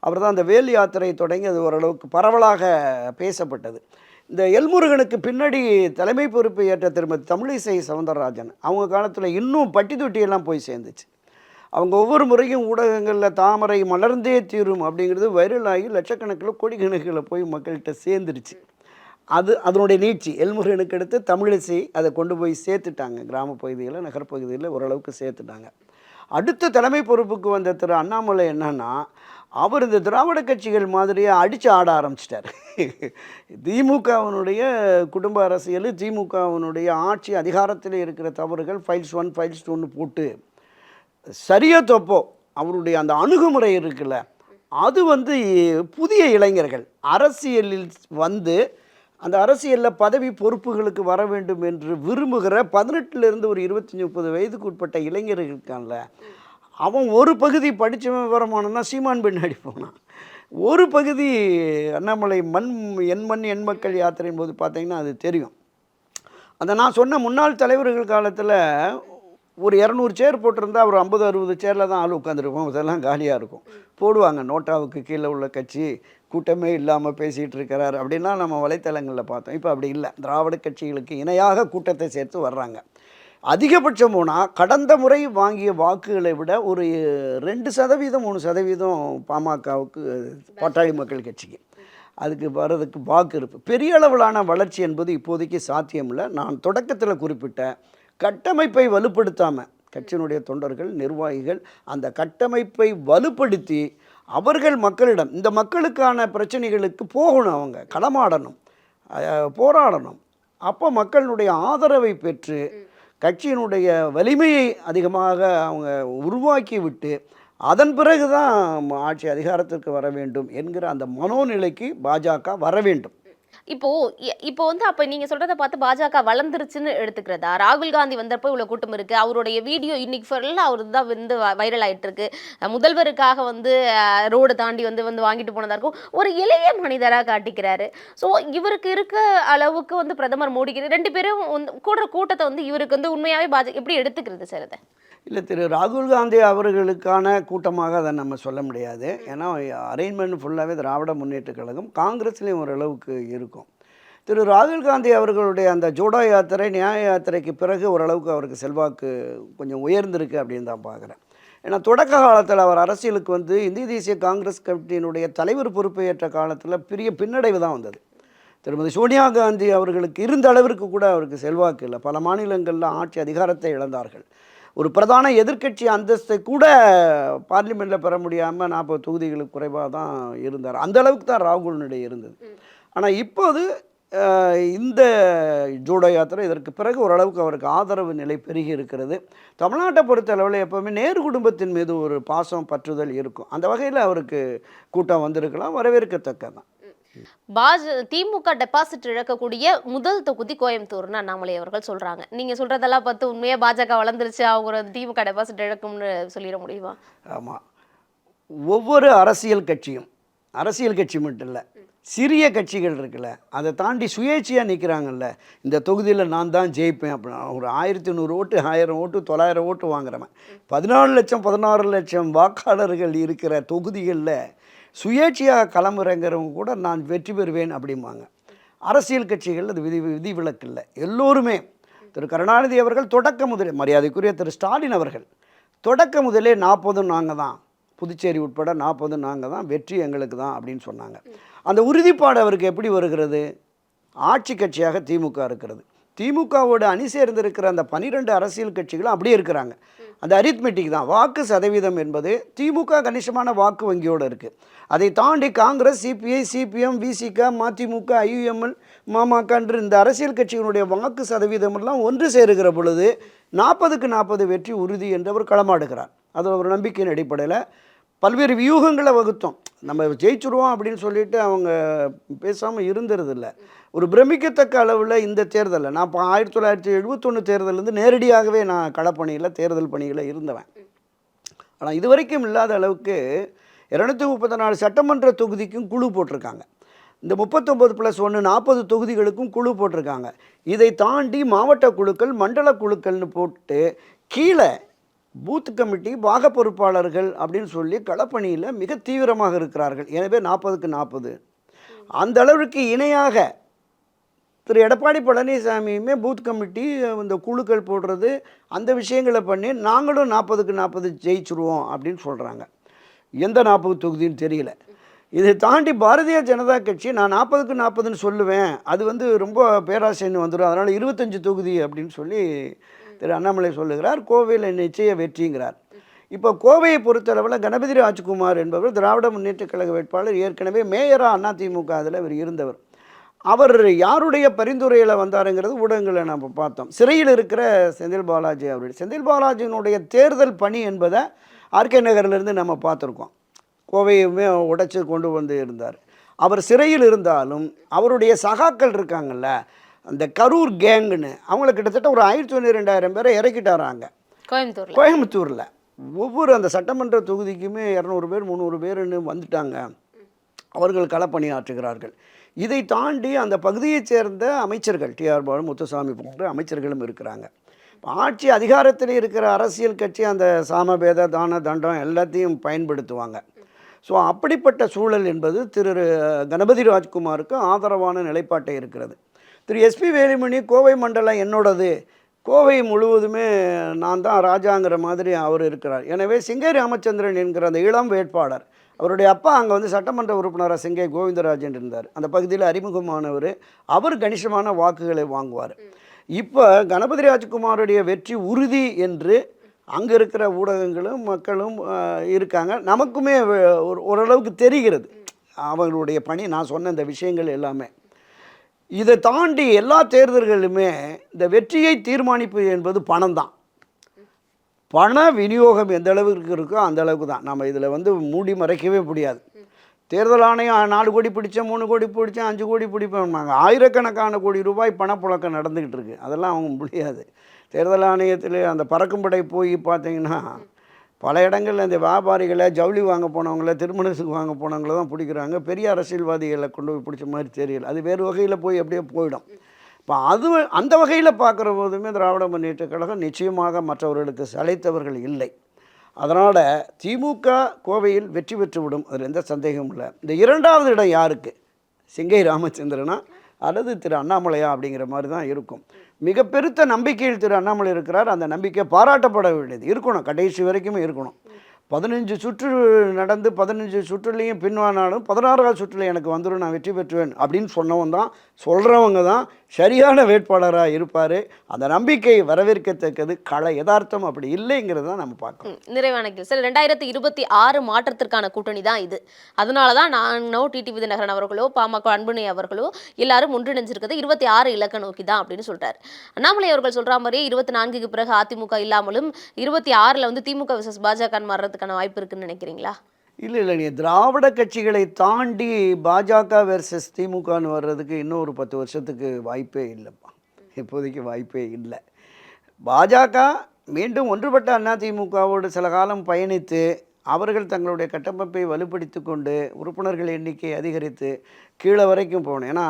C: அவர் தான் அந்த வேல் யாத்திரை தொடங்கி அது ஓரளவுக்கு பரவலாக பேசப்பட்டது. இந்த எல்முருகனுக்கு பின்னாடி தலைமை பொறுப்பை ஏற்ற திருமதி தமிழிசை சவுந்தரராஜன் அவங்க காலத்தில் இன்னும் பட்டி தொட்டியெல்லாம் போய் சேர்ந்துச்சு. அவங்க ஒவ்வொரு முறையும் ஊடகங்களில் தாமரை மலர்ந்தே தீரும் அப்படிங்கிறது வைரலாகி லட்சக்கணக்கில் கோடிக்கணக்கில் போய் மக்கள்கிட்ட சேர்ந்துருச்சு. அது அதனுடைய நீட்சி எல்முருகனுக்கு அடுத்து தமிழிசை அதை கொண்டு போய் சேர்த்துட்டாங்க. கிராம பகுதியில் நகர்ப்பகுதியில் ஓரளவுக்கு சேர்த்துட்டாங்க. அடுத்த தலைமை பொறுப்புக்கு வந்த திரு அண்ணாமலை என்னன்னா அவர் இந்த திராவிட கட்சிகள் மாதிரியே அடித்து ஆட ஆரம்பிச்சிட்டார். திமுகவினுடைய குடும்ப அரசியல் திமுகவினுடைய ஆட்சி அதிகாரத்தில் இருக்கிற தவறுகள் ஃபைல்ஸ் ஒன் ஃபைல்ஸ் டூன்னு போட்டு சரியா தப்போ அவருடைய அந்த அணுகுமுறை இருக்குல்ல அது வந்து புதிய இளைஞர்கள் அரசியலில் வந்து அந்த அரசியலில் பதவி பொறுப்புகளுக்கு வர வேண்டும் என்று விரும்புகிற பதினெட்டுலேருந்து ஒரு இருபத்தஞ்சி முப்பது வயதுக்கு உட்பட்ட இளைஞர்கள் இருக்கான்ல அவன் ஒரு பகுதி படித்தவன் விவரமானன்னா சீமான் பின்னாடி போனான். ஒரு பகுதி அண்ணாமலை மண் என் மண் என் மக்கள் யாத்திரையின் போது பார்த்திங்கன்னா அது தெரியும். அதை நான் சொன்ன முன்னாள் தலைவர்கள் காலத்தில் ஒரு இரநூறு சேர் போட்டிருந்தா ஒரு ஐம்பது அறுபது சேரில் தான் ஆள் உட்காந்துருப்போம் இதெல்லாம் காலியாக இருக்கும். போடுவாங்க நோட்டாவுக்கு கீழே உள்ள கட்சி கூட்டமே இல்லாமல் பேசிகிட்டு இருக்கிறார். அப்படின்னா நம்ம வலைத்தளங்களில் பார்த்தோம். இப்போ அப்படி இல்லை. திராவிட கட்சிகளுக்கு இணையாக கூட்டத்தை சேர்த்து வர்றாங்க. அதிகபட்சம் போனால் கடந்த முறை வாங்கிய வாக்குகளை விட ஒரு ரெண்டு சதவீதம் மூணு சதவீதம் பாமகவுக்கு பாட்டாளி மக்கள் கட்சிக்கு. அதுக்கு வர்றதுக்கு வாக்கு இருப்பு. பெரிய அளவிலான வளர்ச்சி என்பது இப்போதைக்கு சாத்தியமில்லை. நான் தொடக்கத்தில் குறிப்பிட்ட கட்டமைப்பை வலுப்படுத்தாமல் கட்சியினுடைய தொண்டர்கள் நிர்வாகிகள் அந்த கட்டமைப்பை வலுப்படுத்தி அவர்கள் மக்களிடம் இந்த மக்களுக்கான பிரச்சனைகளுக்கு போகணும் அவங்க களமாடணும் போராடணும். அப்போ மக்களுடைய ஆதரவை பெற்று கட்சியினுடைய வலிமையை அதிகமாக அவங்க உருவாக்கி விட்டு அதன் பிறகு தான் ஆட்சி அதிகாரத்திற்கு வர வேண்டும் என்கிற அந்த மனோநிலைக்கு பாஜக வர வேண்டும்.
B: இப்போ இப்போ வந்து அப்ப நீங்க சொல்றத பார்த்து பாஜக வளர்ந்துருச்சுன்னு எடுத்துக்கிறதா? ராகுல் காந்தி வந்தப்போ இவ்வளவு கூட்டம் இருக்கு. அவருடைய வீடியோ இன்னைக்கு ஃபுல்லா அவரு தான் வந்து வைரல் ஆயிட்டு இருக்கு. முதல்வருக்காக வந்து ரோடு தாண்டி வந்து வந்து வாங்கிட்டு போனதா இருக்கும். ஒரு இளைய மனிதராக காட்டிக்கிறாரு. ஸோ இவருக்கு இருக்க அளவுக்கு வந்து பிரதமர் மோடிக்கு ரெண்டு பேரும் கூட கூடுற கூட்டத்தை வந்து இவருக்கு வந்து உண்மையாவே பாஜக எப்படி எடுத்துக்கிறது சார் அதை?
C: இல்லை திரு ராகுல் காந்தி அவர்களுக்கான கூட்டமாக அதை நம்ம சொல்ல முடியாது. ஏன்னா அரேஞ்ச்மெண்ட் ஃபுல்லாகவே திராவிட முன்னேற்ற கழகம் காங்கிரஸ்லேயும் ஓரளவுக்கு இருக்கும். திரு ராகுல் காந்தி அவர்களுடைய அந்த ஜோடா யாத்திரை நியாய யாத்திரைக்கு பிறகு ஓரளவுக்கு அவருக்கு செல்வாக்கு கொஞ்சம் உயர்ந்திருக்கு அப்படின்னு தான் பார்க்குறேன் ஏன்னா தொடக்க காலத்தில் அவர் அரசியலுக்கு வந்து இந்திய தேசிய காங்கிரஸ் கமிட்டியினுடைய தலைவர் பொறுப்பை ஏற்ற காலத்தில் பெரிய பின்னடைவு தான் வந்தது. திருமதி சோனியா காந்தி அவர்களுக்கு இருந்த அளவிற்கு கூட அவருக்கு செல்வாக்கு இல்லை. பல மாநிலங்களில் ஆட்சி அதிகாரத்தை இழந்தார்கள். ஒரு பிரதான எதிர்க்கட்சி அந்தஸ்தை கூட பார்லிமெண்ட்டில் பெற முடியாமல் நாற்பது தொகுதிகளுக்கு குறைவாக தான் இருந்தார். அந்த அளவுக்கு தான் ராகுலினுடைய இருந்தது. ஆனால் இப்போது இந்த ஜோடோ யாத்திரை இதற்கு பிறகு ஓரளவுக்கு அவருக்கு ஆதரவு நிலை பெருகி இருக்கிறது. தமிழ்நாட்டை பொறுத்தளவில் எப்போவுமே நேரு குடும்பத்தின் மீது ஒரு பாசம் பற்றுதல் இருக்கும். அந்த வகையில் அவருக்கு கூட்டம் வந்திருக்கலாம் வரவேற்கத்தக்கதான்
B: பாஜ திமுக டெபாசிட் இழக்கக்கூடிய முதல் தொகுதி கோயம்புத்தூர்னு அண்ணாமலை அவர்கள் சொல்றாங்க. நீங்க சொல்றதெல்லாம் பார்த்து உண்மையா பாஜக வளர்ந்துருச்சு அவங்க திமுக டெபாசிட் இழக்கும்னு சொல்லிட முடியுமா?
C: ஆமாம் ஒவ்வொரு அரசியல் கட்சியும் அரசியல் கட்சி மட்டும் இல்லை சிறிய கட்சிகள் இருக்குல்ல அதை தாண்டி சுயேட்சையாக நிற்கிறாங்கல்ல இந்த தொகுதியில் நான் தான் ஜெயிப்பேன் அப்படின்னா ஒரு ஆயிரத்தி நூறு ஓட்டு ஆயிரம் ஓட்டு தொள்ளாயிரம் ஓட்டு வாங்குறவன். பதினாலு லட்சம் பதினாறு லட்சம் வாக்காளர்கள் இருக்கிற தொகுதிகளில் சுயேட்சையாக கிளம்புறேங்கிறவங்க கூட நான் வெற்றி பெறுவேன் அப்படிம்பாங்க. அரசியல் கட்சிகள் அது விதி விதி இல்லை. எல்லோருமே திரு கருணாநிதி அவர்கள் தொடக்க முதலே மரியாதைக்குரிய திரு ஸ்டாலின் அவர்கள் தொடக்க முதலே நாற்பதும் நாங்கள் தான். புதுச்சேரி உட்பட நாற்பதும் நாங்கள் தான். வெற்றி எங்களுக்கு தான் அப்படின்னு சொன்னாங்க. அந்த உறுதிப்பாடு அவருக்கு எப்படி வருகிறது? ஆட்சி கட்சியாக திமுக இருக்கிறது. திமுகவோட அணி சேர்ந்திருக்கிற அந்த பனிரெண்டு அரசியல் கட்சிகளும் அப்படியே இருக்கிறாங்க. அந்த அரித்மெட்டிக் தான். வாக்கு சதவீதம் என்பது திமுக கணிசமான வாக்கு வங்கியோடு இருக்குது அதை தாண்டி Congress CPI CPM VCK MDMK IUML மாமாக்கன்று இந்த அரசியல் கட்சிகளுடைய வாக்கு சதவீதமெல்லாம் ஒன்று சேருகிற பொழுது நாற்பதுக்கு நாற்பது வெற்றி உறுதி என்று அவர் களமாடுகிறார். அது ஒரு நம்பிக்கையின் அடிப்படையில் பல்வேறு வியூகங்களை வகுத்தோம். நம்ம ஜெயிச்சுருவோம் அப்படின்னு சொல்லிட்டு அவங்க பேசாமல் இருந்துறதில்ல ஒரு பிரமிக்கத்தக்க அளவில் இந்த தேர்தலில். நான் இப்போ ஆயிரத்தி தொள்ளாயிரத்தி எழுபத்தொன்று தேர்தலேருந்து நேரடியாகவே நான் களப்பணியில் தேர்தல் பணியில் இருந்தவன். ஆனால் இது வரைக்கும் இல்லாத அளவுக்கு இரநூத்தி முப்பத்தி நாலு சட்டமன்ற தொகுதிக்கும் குழு போட்டிருக்காங்க. இந்த முப்பத்தொம்பது ப்ளஸ் ஒன்று நாற்பது தொகுதிகளுக்கும் குழு போட்டிருக்காங்க. இதை தாண்டி மாவட்ட குழுக்கள் மண்டல குழுக்கள்னு போட்டு கீழே பூத் கமிட்டி பாக பொறுப்பாளர்கள் அப்படின்னு சொல்லி களப்பணியில் மிக தீவிரமாக இருக்கிறார்கள். எனவே நாற்பதுக்கு நாற்பது அந்த அளவிற்கு இணையாக திரு எடப்பாடி பழனிசாமியுமே பூத் கமிட்டி இந்த குழுக்கள் போடுறது அந்த விஷயங்களை பண்ணி நாங்களும் நாற்பதுக்கு நாற்பது ஜெயிச்சிருவோம் அப்படின்னு சொல்கிறாங்க எந்த நாற்பது தொகுதின்னு தெரியல. இதை தாண்டி பாரதிய ஜனதா கட்சி நான் நாற்பதுக்கு நாற்பதுன்னு சொல்லுவேன். அது வந்து ரொம்ப பேராசைன்னு வந்துடும் அதனால் இருபத்தஞ்சு தொகுதி அப்படின்னு சொல்லி திரு அண்ணாமலை சொல்லுகிறார். கோவையில் நிச்சய வெற்றிங்கிறார். இப்போ கோவையை பொறுத்தளவில் கணபதி ராஜ்குமார் என்பவர் திராவிட முன்னேற்றக் கழக வேட்பாளர் ஏற்கனவே மேயராக அதிமுக அதில் இவர் இருந்தவர். அவர் யாருடைய பரிந்துரையில் வந்தாருங்கிறது ஊடகங்களை நம்ம பார்த்தோம். சிறையில் இருக்கிற செந்தில் பாலாஜி அவருடைய செந்தில் பாலாஜியினுடைய தேர்தல் பணி என்பதை ஆர்கே நகர்லேருந்து நம்ம பார்த்துருக்கோம். கோவையுமே உடைச்சு கொண்டு வந்து இருந்தார். அவர் சிறையில் இருந்தாலும் அவருடைய சகாக்கள் இருக்காங்கல்ல அந்த கரூர் கேங்குன்னு அவங்கள கிட்டத்தட்ட ஒரு ஆயிரத்தி ஒன்று ரெண்டாயிரம் பேரை இறக்கிட்டாராங்க.
B: கோயம்புத்தூர்ல.
C: கோயம்புத்தூரில். ஒவ்வொரு அந்த சட்டமன்ற தொகுதிக்குமே இரநூறு பேர் முந்நூறு பேருன்னு வந்துட்டாங்க. அவர்கள் களப்பணியாற்றுகிறார்கள். இதை தாண்டி அந்த பகுதியைச் சேர்ந்த அமைச்சர்கள் டிஆர் பாலு முத்துசாமி போன்ற அமைச்சர்களும் இருக்கிறாங்க. ஆட்சி அதிகாரத்தில் இருக்கிற அரசியல் கட்சி அந்த சாமபேத தான தண்டம் எல்லாத்தையும் பயன்படுத்துவாங்க. ஸோ அப்படிப்பட்ட சூழல் என்பது திரு கணபதி ராஜ்குமாருக்கு ஆதரவான நிலைப்பாட்டை இருக்கிறது. திரு எஸ்பி வேலுமணி கோவை மண்டலம் என்னோடது. கோவை முழுவதுமே நான் தான் ராஜாங்கிற மாதிரி அவர் இருக்கிறார். எனவே சிங்கை ராமச்சந்திரன் என்கிற அந்த இளம் வேட்பாளர் அவருடைய அப்பா அங்கே வந்து சட்டமன்ற உறுப்பினராக சிங்கை கோவிந்தராஜன் இருந்தார். அந்த பகுதியில் அறிமுகமானவர். அவர் கணிசமான வாக்குகளை வாங்குவார். இப்போ கணபதி ராஜ்குமாருடைய வெற்றி உறுதி என்று அங்கே இருக்கிற ஊடகங்களும் மக்களும் இருக்காங்க. நமக்குமே ஒரு ஓரளவுக்கு தெரிகிறது. அவங்களுடைய பணி நான் சொன்ன இந்த விஷயங்கள் எல்லாமே. இதை தாண்டி எல்லா தேர்தல்களுமே இந்த வெற்றியை தீர்மானிப்பது என்பது பணம் தான் பண விநியோகம் எந்த அளவுக்கு இருக்கோ அந்த அளவுக்கு தான். நம்ம இதில் வந்து மூடி மறைக்கவே முடியாது. தேர்தல் ஆணையம் நாலு கோடி பிடிச்சேன் மூணு கோடி பிடிச்சேன் அஞ்சு கோடி பிடிப்பேன்னாங்க ஆயிரக்கணக்கான கோடி ரூபாய் பணப்புழக்கம் நடந்துக்கிட்டு இருக்கு. அதெல்லாம் அவங்க முடியாது. தேர்தல் ஆணையத்தில் அந்த பறக்கும்படை போய் பார்த்தீங்கன்னா பல இடங்களில் இந்த வியாபாரிகளை ஜவுளி வாங்க போனவங்கள திருமணத்துக்கு வாங்க போனவங்கள தான் பிடிக்கிறாங்க. பெரிய அரசியல்வாதிகளை கொண்டு போய் பிடிச்ச மாதிரி தெரியல. அது வேறு வகையில் போய் அப்படியே போயிடும். இப்போ அது அந்த வகையில் பார்க்குற போதுமே திராவிட முன்னேற்ற கழகம் நிச்சயமாக மற்றவர்களுக்கு சளைத்தவர்கள் இல்லை. அதனால் திமுக கோவையில் வெற்றி பெற்றுவிடும். அதில் எந்த சந்தேகமும் இல்லை. இந்த இரண்டாவது இடம் யாருக்கு? சிங்கை ராமச்சந்திரனா அல்லது திரு அண்ணாமலையா அப்படிங்கிற மாதிரி தான் இருக்கும். மிக பெருத்த நம்பிக்கையில் திரு அண்ணாமலை இருக்கிறார். அந்த நம்பிக்கை பாராட்டப்பட வேண்டியது. இருக்கணும். கடைசி வரைக்குமே இருக்கணும். பதினஞ்சு சுற்று நடந்து பதினஞ்சு சுற்றுலையும் பின்வானாலும் பதினாறாவது சுற்றில் எனக்கு வந்துடும் நான் வெற்றி பெற்றுவேன் அப்படின்னு சொன்னவன் தான் சொல்கிறவங்க தான் சரியான வேட்பாளராக இருப்பார். அந்த நம்பிக்கை வரவேற்கத்தக்கது கள யதார்த்தம் அப்படி இல்லைங்கிறது தான் நம்ம பார்க்கணும்.
B: ம், நிறைவான சார் ரெண்டாயிரத்தி இருபத்தி ஆறு மாற்றத்திற்கான கூட்டணி தான் இது. அதனால தான் நானோ டிடி விதிநகரன் அவர்களோ பாமக அன்புணி அவர்களோ எல்லாரும் ஒன்றிணைஞ்சிருக்கிறது இருபத்தி ஆறு இலக்க நோக்கி தான் அப்படின்னு சொல்கிறார் அண்ணாமலை அவர்கள் சொல்கிற மாதிரியே இருபத்தி நான்குக்கு பிறகு அதிமுக இல்லாமலும் இருபத்தி ஆறில் வந்து திமுக விசஸ் பாஜக மாறுறதுக்கான வாய்ப்பு இருக்குன்னு நினைக்கிறீங்களா?
C: இல்லை இல்லை நீ திராவிட கட்சிகளை தாண்டி பாஜக வெர்சஸ் திமுகன்னு வர்றதுக்கு இன்னும் ஒரு பத்து வருஷத்துக்கு வாய்ப்பே இல்லைப்பா இப்போதைக்கு வாய்ப்பே இல்லை. பாஜக மீண்டும் ஒன்றுபட்ட அண்ணா திமுகவோடு சில காலம் பயணித்து அவர்கள் தங்களுடைய கட்டமைப்பை வலுப்படுத்தி கொண்டு உறுப்பினர்கள் எண்ணிக்கை அதிகரித்து கீழே வரைக்கும் போகணும். ஏன்னா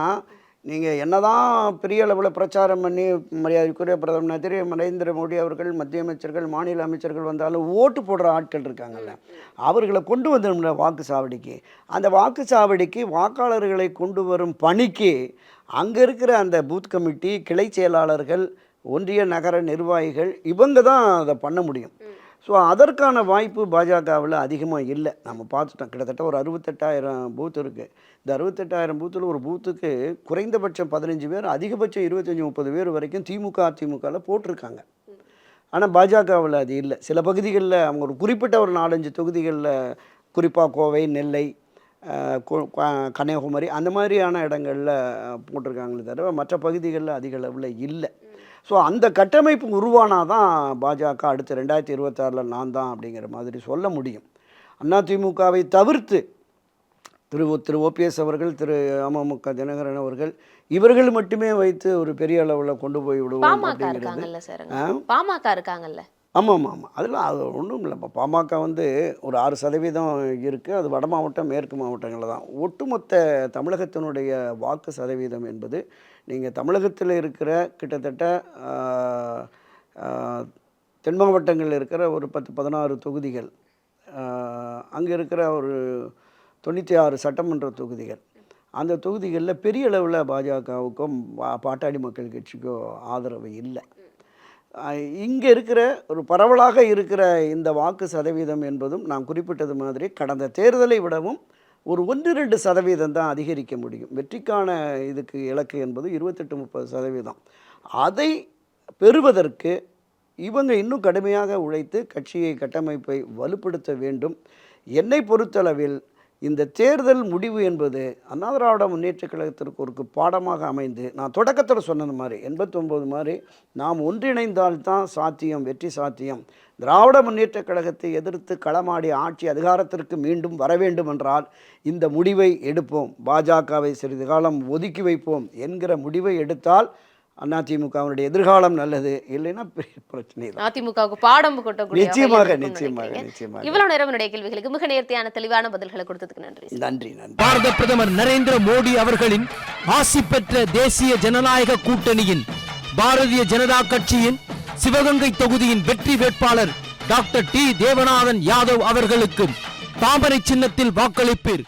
C: நீங்கள் என்ன தான் பெரிய அளவில் பிரச்சாரம் பண்ணி மரியாதைக்குரிய பிரதமர் திரு நரேந்திர மோடி அவர்கள் மத்திய அமைச்சர்கள் மாநில அமைச்சர்கள் வந்தாலும் ஓட்டு போடுற ஆட்கள் இருக்காங்கல்ல. அவர்களை கொண்டு வந்துடும்ல வாக்கு சாவடிக்கு. அந்த வாக்கு சாவடிக்கு வாக்காளர்களை கொண்டு வரும் பணிக்கு அங்கே இருக்கிற அந்த பூத் கமிட்டி கிளை செயலாளர்கள் ஒன்றிய நகர நிர்வாகிகள் இவங்க தான் அதை பண்ண முடியும். ஸோ அதற்கான வாய்ப்பு பாஜகவில் அதிகமாக இல்லை. நம்ம பார்த்துட்டோம். கிட்டத்தட்ட ஒரு அறுபத்தெட்டாயிரம் பூத் இருக்குது இந்த அறுபத்தெட்டாயிரம் பூத்தில் ஒரு பூத்துக்கு குறைந்தபட்சம் பதினஞ்சு பேர் அதிகபட்சம் இருபத்தஞ்சி முப்பது பேர் வரைக்கும் திமுக அதிமுகவில் போட்டிருக்காங்க. ஆனால் பாஜகவில் அது இல்லை. சில பகுதிகளில் அவங்க ஒரு குறிப்பிட்ட ஒரு நாலஞ்சு தொகுதிகளில் குறிப்பாக கோவை நெல்லை கொ- கன்னியாகுமரி அந்த மாதிரியான இடங்களில் போட்டிருக்காங்களே தவிர மற்ற பகுதிகளில் அதிக அளவில் இல்லை. ஸோ அந்த கட்டமைப்பு உருவானால் தான் பாஜக அடுத்து ரெண்டாயிரத்தி இருபத்தாறில் நான் தான் அப்படிங்கிற மாதிரி சொல்ல முடியும். அதிமுகவை தவிர்த்து திரு திரு ஓபிஎஸ் அவர்கள் திரு அமமுக தினகரன் அவர்கள் இவர்கள் மட்டுமே வைத்து ஒரு பெரிய அளவில் கொண்டு போய் விடுவோம் அப்படிங்கிறது?
B: பாமக இருக்காங்கல்ல?
C: ஆமாம் ஆமாம் ஆமாம் அதெல்லாம் அது ஒன்றும் இல்லை. இப்போ பாமக வந்து ஒரு ஆறு சதவீதம் இருக்குது அது வட மாவட்டம் மேற்கு மாவட்டங்களில் தான். ஒட்டுமொத்த தமிழகத்தினுடைய வாக்கு சதவீதம் என்பது நீங்கள் தமிழகத்தில் இருக்கிற கிட்டத்தட்ட தென் மாவட்டங்களில் இருக்கிற ஒரு பத்து பதினாறு தொகுதிகள் அங்கே இருக்கிற ஒரு தொண்ணூற்றி ஆறு சட்டமன்ற தொகுதிகள். அந்த தொகுதிகளில் பெரிய அளவில் பாஜகவுக்கும் பாட்டாளி மக்கள் கட்சிக்கோ ஆதரவு இல்லை. இங்கே இருக்கிற ஒரு பரவலாக இருக்கிற இந்த வாக்கு சதவீதம் என்பதும் நான் குறிப்பிட்டது மாதிரி கடந்த தேர்தலை விடவும் ஒரு ஒன்று ரெண்டு சதவீதம் தான் அதிகரிக்க முடியும். வெற்றிக்கான இதுக்கு இலக்கு என்பது இருபத்தெட்டு முப்பது சதவீதம். அதை பெறுவதற்கு இவங்க இன்னும் கடுமையாக உழைத்து கட்சியை கட்டமைப்பை வலுப்படுத்த வேண்டும். என்னை பொறுத்தளவில் இந்த தேர்தல் முடிவு என்பது அண்ணா திராவிட முன்னேற்ற கழகத்திற்கு ஒரு பாடமாக அமைந்து நான் தொடக்கத்தில் சொன்னது மாதிரி எண்பத்தொம்போது மாதிரி நாம் ஒன்றிணைந்தால்தான் சாத்தியம் வெற்றி சாத்தியம். திராவிட முன்னேற்ற கழகத்தை எதிர்த்து களமாடி ஆட்சி அதிகாரத்திற்கு மீண்டும் வர வேண்டும் என்றால் இந்த முடிவை எடுப்போம். பாஜகவை சிறிது காலம் ஒதுக்கி வைப்போம் என்கிற முடிவை எடுத்தால் அதிமுகவினுடைய எதிர்காலம் நல்லது இல்லைன்னா பெரிய பிரச்சனை
B: அதிமுகவுக்கு பாடம்
C: நிச்சயமாக, நிச்சயமாக. நிச்சயமாக.
B: இவ்வளவு நேரம் என்னுடைய கேள்விகளுக்கு மிக நேர்த்தியான தெளிவான பதில்களை கொடுத்ததுக்கு நன்றி
C: நன்றி நன்றி.
A: பாரத பிரதமர் நரேந்திர மோடி அவர்களின் ஆசி பெற்ற தேசிய ஜனநாயக கூட்டணியின் பாரதிய ஜனதா கட்சியின் சிவகங்கை தொகுதியின் வெற்றி வேட்பாளர் டாக்டர் டி. தேவநாதன் யாதவ் அவர்களுக்கு தாமரை சின்னத்தில் வாக்களிப்பீர்.